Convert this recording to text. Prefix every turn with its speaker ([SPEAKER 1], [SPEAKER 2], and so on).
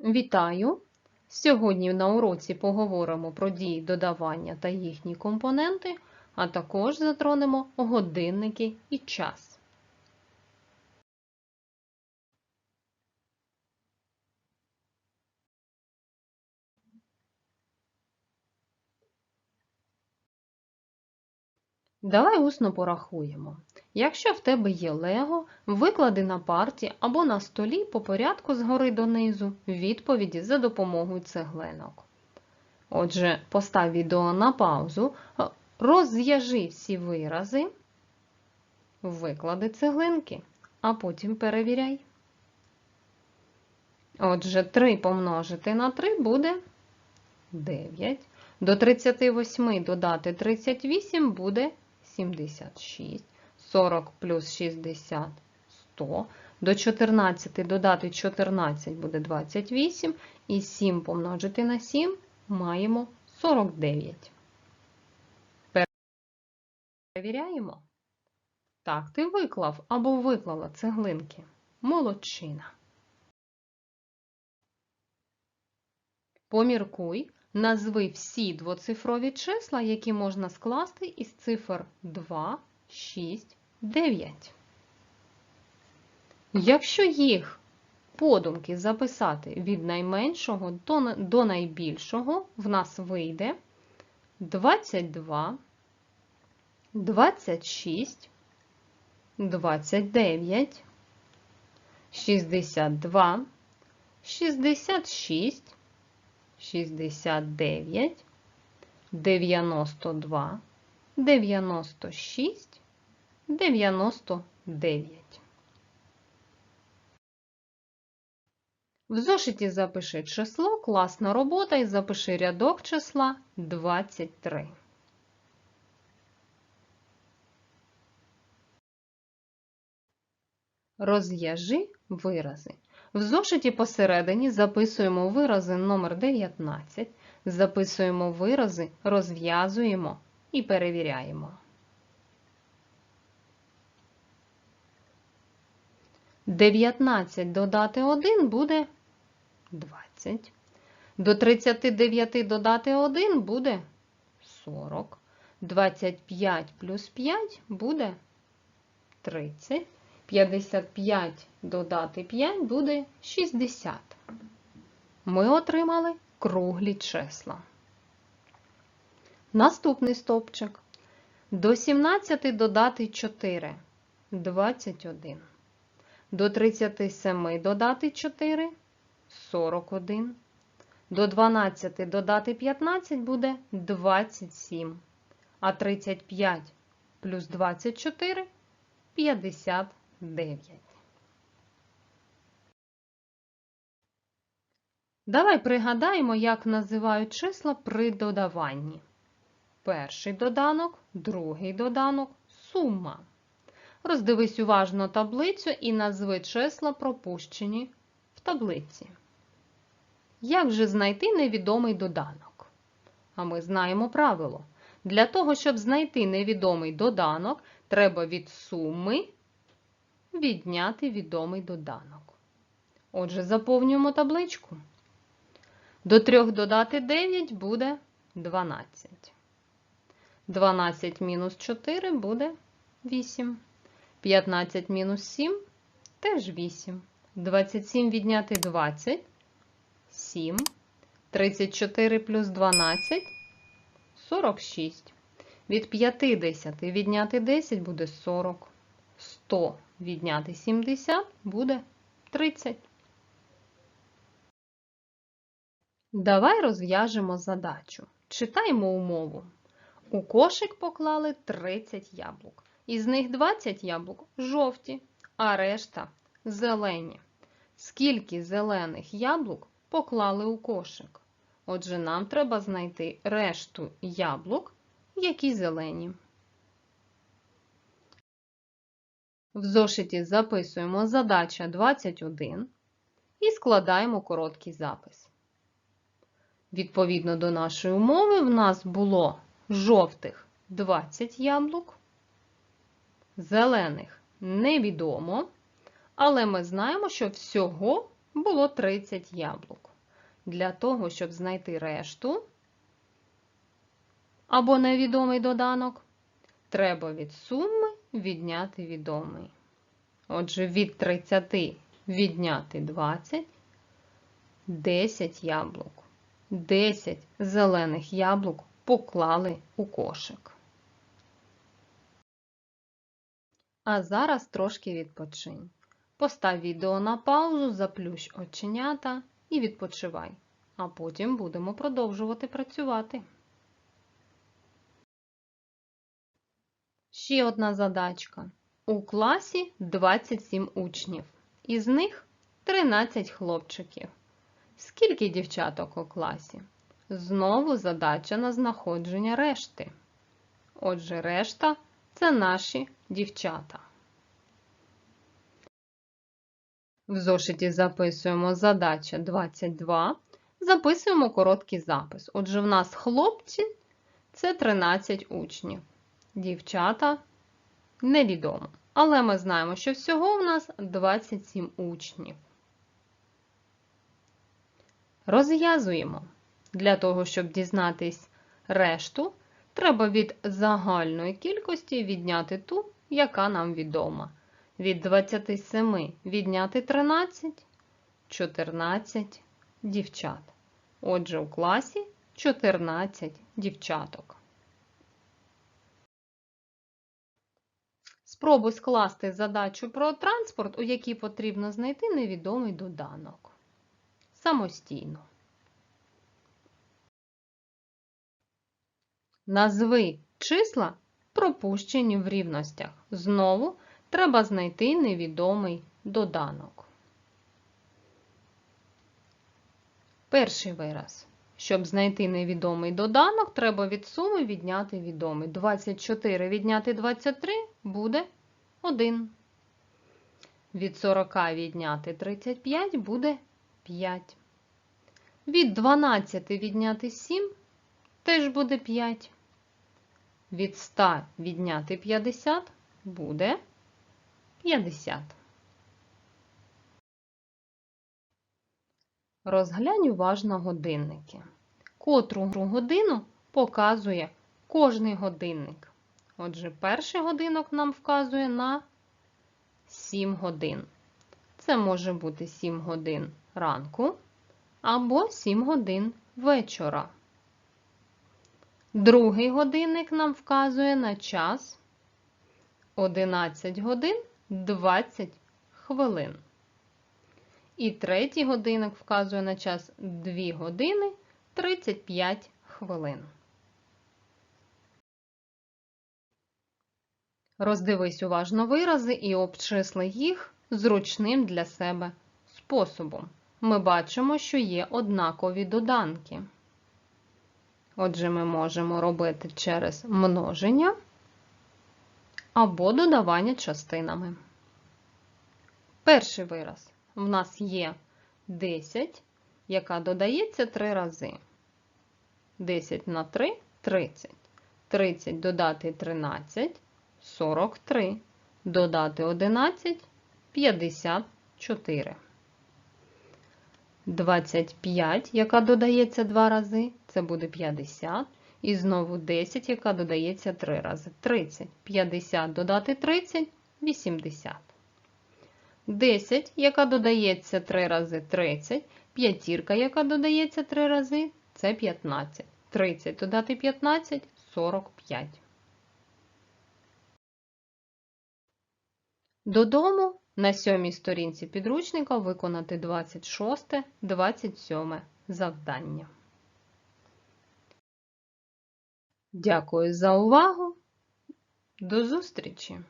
[SPEAKER 1] Вітаю! Сьогодні на уроці поговоримо про дії додавання та їхні компоненти, а також затронемо годинники і час. Давай усно порахуємо. Якщо в тебе є лего, виклади на парті або на столі по порядку згори донизу відповіді за допомогою цеглинок. Отже, постав відео на паузу, розв'яжи всі вирази, виклади цеглинки, а потім перевіряй. Отже, 3 помножити на 3 буде 9. До 38 додати 38 буде 76. 40 плюс 60 100. До 14 додати 14 буде 28. І 7 помножити на 7 маємо 49. Перевіряємо. Так, ти виклав або виклала цеглинки. Молодчина. Поміркуй, назви всі двоцифрові числа, які можна скласти із цифр 2, 6, 9. Якщо їх подумки записати від найменшого до, найбільшого, в нас вийде 22, 26, 29, 62, 66, 69, 92, 96, 99. В зошиті запиши число, класна робота і запиши рядок числа 23. Розв'яжи вирази. В зошиті посередині записуємо вирази номер 19, записуємо вирази, розв'язуємо і перевіряємо. 19 додати 1 буде 20. До 39 додати 1 буде 40. 25 плюс 5 буде 30. 55 додати 5 буде 60. Ми отримали круглі числа. Наступний стовпчик. До 17 додати 4 21. До 37 додати 4 41. До 12 додати 15 буде 27. А 35 плюс 24 59. Давай пригадаємо, як називають числа при додаванні. Перший доданок, другий доданок, сума. Роздивись уважно таблицю і назви числа пропущені в таблиці. Як же знайти невідомий доданок? А ми знаємо правило. Для того, щоб знайти невідомий доданок, треба від суми відняти відомий доданок. Отже, заповнюємо табличку. До 3 додати 9 буде 12. 12 мінус 4 буде 8. 15 мінус 7 теж 8. 27 відняти 20 7. 34 плюс 12 46. Від 50 відняти 10 буде 40. 100 відняти 70 буде 30. Давай розв'яжемо задачу. Читаємо умову. У кошик поклали 30 яблук. Із них 20 яблук жовті, а решта зелені. Скільки зелених яблук поклали у кошик? Отже, нам треба знайти решту яблук, які зелені. В зошиті записуємо задача 21 і складаємо короткий запис. Відповідно до нашої умови, в нас було жовтих 20 яблук, зелених невідомо, але ми знаємо, що всього було 30 яблук. Для того, щоб знайти решту або невідомий доданок, треба від суми відняти відомий. Отже, від 30 відняти 20 10 яблук. 10 зелених яблук поклали у кошик. А зараз трошки відпочинь. Постав відео на паузу, заплющ оченята і відпочивай. А потім будемо продовжувати працювати. Ще одна задачка. У класі 27 учнів. Із них 13 хлопчиків. Скільки дівчаток у класі? Знову задача на знаходження решти. Отже, решта це наші дівчата. В зошиті записуємо задача 22. Записуємо короткий запис. Отже, в нас хлопці це 13 учнів. Дівчата невідомо. Але ми знаємо, що всього в нас 27 учнів. Розв'язуємо. Для того, щоб дізнатись решту, треба від загальної кількості відняти ту, яка нам відома. Від 27 відняти 13, 14 дівчат. Отже, у класі 14 дівчаток. Спробуй скласти задачу про транспорт, у якій потрібно знайти невідомий доданок. Самостійно. Назви числа, пропущені в рівностях. Знову треба знайти невідомий доданок. Перший вираз. Щоб знайти невідомий доданок, треба від суми відняти відомий. 24 відняти 23 буде 1. Від 40 відняти 35 буде 5. Від 12 відняти 7 теж буде 5. Від 100 відняти 50 буде 50. Розглянь уважно годинники. Котру годину показує кожний годинник. Отже, перший годинок нам вказує на 7 годин. Це може бути 7 годин ранку або 7 годин вечора. Другий годинник нам вказує на час 11 годин 20 хвилин. І третій годинник вказує на час 2 години 35 хвилин. Роздивись уважно вирази і обчисли їх зручним для себе способом. Ми бачимо, що є однакові доданки. Отже, ми можемо робити через множення або додавання частинами. Перший вираз. В нас є 10, яка додається 3 рази. 10 на 3 30. 30 додати 13 43. Додати 11 54. 25, яка додається 2 рази, це буде 50. І знову 10, яка додається 3 рази. 30. 50 додати 30 80. 10, яка додається 3 рази 30. П'ятірка, яка додається 3 рази, це 15. 30 додати 15 45. Додому на сьомій сторінці підручника виконати 26-27 завдання. Дякую за увагу. До зустрічі!